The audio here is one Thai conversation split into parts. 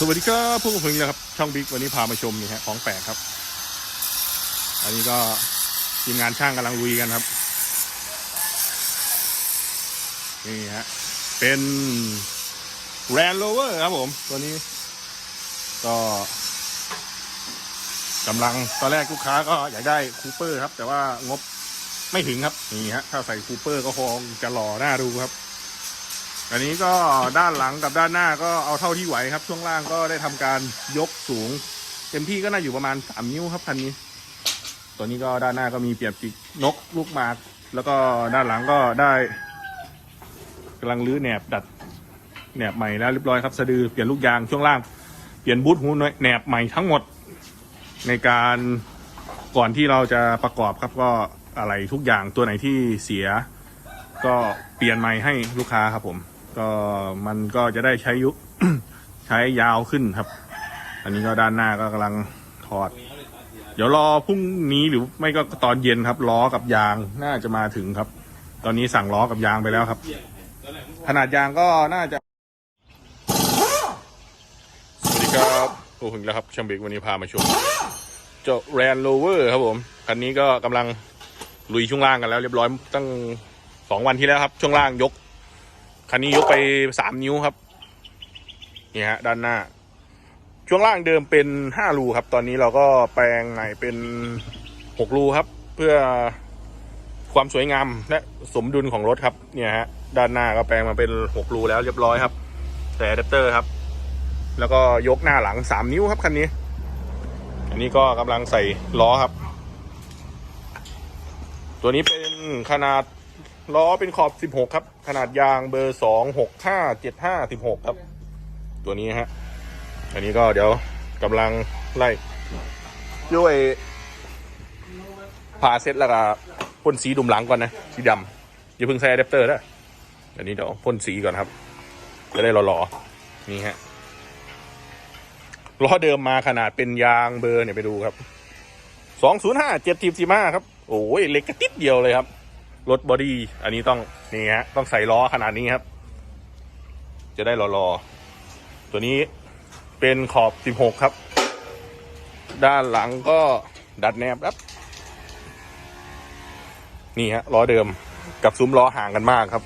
สวัสดีครับพวกผมนะครับ ช่องบิ๊กวันนี้พามาชมนี่ฮะของแปลกครับ อันนี้ก็ทีมงานช่างกำลังลุยกันครับ นี่ฮะเป็นแรนโรเวอร์ครับผม ตัวนี้ ก็กำลังตอนแรกลูกค้าก็อยากได้คูเปอร์ครับ แต่ว่างบไม่ถึงครับ นี่ฮะถ้าใส่คูเปอร์ก็คงจะหล่อหน้าดูครับ อันนี้ก็ด้านหลังกับด้านหน้าก็เอาเท่าที่ไหวครับ ช่วงล่างก็ได้ทำการยกสูง เต็มที่ก็น่าอยู่ประมาณสามนิ้วครับคันนี้ ตัวนี้ก็ด้านหน้าก็มีเปรียบปีกนกลูกหมาก แล้วก็ด้านหลังก็ได้กำลังรื้อแหนบดัดแหนบใหม่แล้วเรียบร้อยครับสะดือเปลี่ยนลูกยางช่วงล่างเปลี่ยนบูทหูแหนบใหม่ทั้งหมดในการก่อนที่เราจะประกอบครับก็อะไรทุกอย่างตัวไหนที่เสีย ก็เปลี่ยนใหม่ให้ลูกค้าครับผม ก็มันก็จะได้ใช้ยุใช้ยาวขึ้นครับ อันนี้ก็ด้านหน้าก็กำลังถอด เดี๋ยวรอพรุ่งนี้หรือไม่ก็ตอนเย็นครับล้อกับยางน่าจะมาถึงครับ ตอนนี้สั่งล้อกับยางไปแล้วครับ ขนาดยางก็น่าจะสวัสดีครับโอ้ถึงแล้วครับแชมเบกวันนี้พามาชมเจ้าแรนโรเวอร์ครับผมคันนี้ก็กำลังลุยช่วงล่างกันแล้ว เรียบร้อยตั้งสองวันที่แล้วครับ ช่วงล่างยก คันนี้ยกไปสามนิ้วครับนี่ฮะด้านหน้า ช่วงล่างเดิมเป็นห้ารูครับ ตอนนี้เราก็แปลงใหม่เป็นหกรูครับ เพื่อความสวยงามและสมดุลของรถครับ เนี่ยฮะด้านหน้าก็แปลงมาเป็นหกรูแล้วเรียบร้อยครับ แต่อะแดปเตอร์ครับ แล้วก็ยกหน้าหลังสามนิ้วครับคันนี้ อันนี้ก็กำลังใส่ล้อครับ ตัวนี้เป็นขนาด ล้อเป็นขอบ 16 ครับ ขนาดยางเบอร์ 2 6 5 7 5 16 ครับ ตัวนี้ฮะ อันนี้ก็เดี๋ยวกำลังไล่ด้วยพาเซ็ตแล้วก็พ่นสีดุมหลังก่อนนะ สีดำอย่าเพิ่งใส่อะแดปเตอร์นะอันนี้เดี๋ยวพ่นสีก่อนครับ จะได้หล่อๆนี่ฮะล้อเดิมมาขนาดเป็นยางเบอร์เนี่ยไปดูครับสองศูนย์ห้าเจ็ดทีซีมาครับ โอ้ยเล็กกระติดเดียวเลยครับ รถบอดี้อันนี้ต้องนี่ฮะต้องใส่ล้อขนาดนี้ครับ จะได้รอๆตัวนี้เป็นขอบสิบหกครับ ด้านหลังก็ดัดแนบครับ นี่ฮะล้อเดิมกับซุ้มล้อห่างกันมากครับ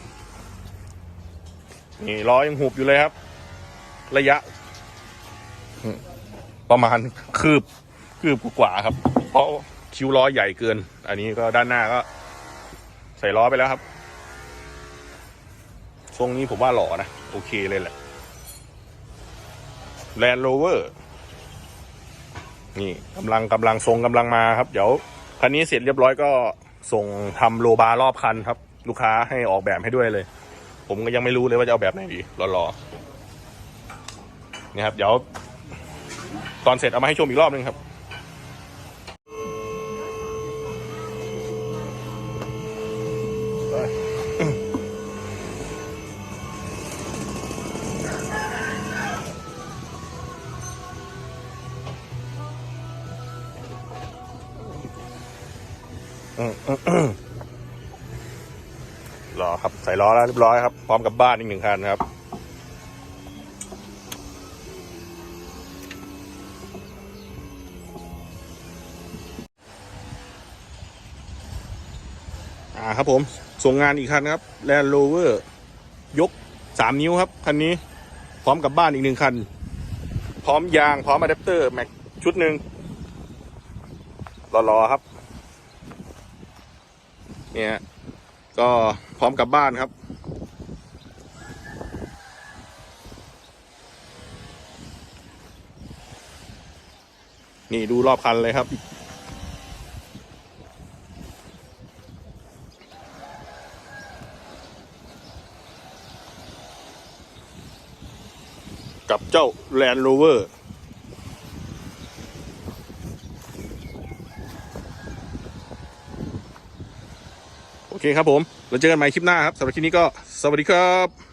นี่ล้อยังหุบอยู่เลยครับ ระยะ ประมาณคืบคืบกว่าครับ เพราะคิ้วล้อใหญ่เกิน อันนี้ก็ด้านหน้าก็ ใส่ล้อไปแล้วครับ ทรงนี้ผมว่าหล่อนะ โอเคเลยแหละ Land Rover นี่กำลังกำลังทรงกำลังมาครับ เดี๋ยวคันนี้เสร็จเรียบร้อยก็ส่งทำโลบาร์รอบคันครับ ลูกค้าให้ออกแบบให้ด้วยเลย ผมก็ยังไม่รู้เลยว่าจะเอาแบบไหนดีรอๆนี่ครับ เดี๋ยว ตอนเสร็จเอามาให้ชมอีกรอบนึงครับ รอครับ ใส่ล้อแล้วเรียบร้อยครับ พร้อมกับบ้านอีกหนึ่งคันครับ อ่าครับผม ส่งงานอีกคันครับ Land Rover ยกสามนิ้วครับคันนี้พร้อมกับบ้านอีกหนึ่งคัน พร้อมยางพร้อมอะแดปเตอร์แม็กชุดหนึ่งรอๆครับเนี่ยก็พร้อมกับบ้านครับนี่ดูรอบคันเลยครับ กับเจ้า Land Rover โอเคครับผม เราเจอกันใหม่คลิปหน้าครับสำหรับคลิปนี้ก็สวัสดีครับ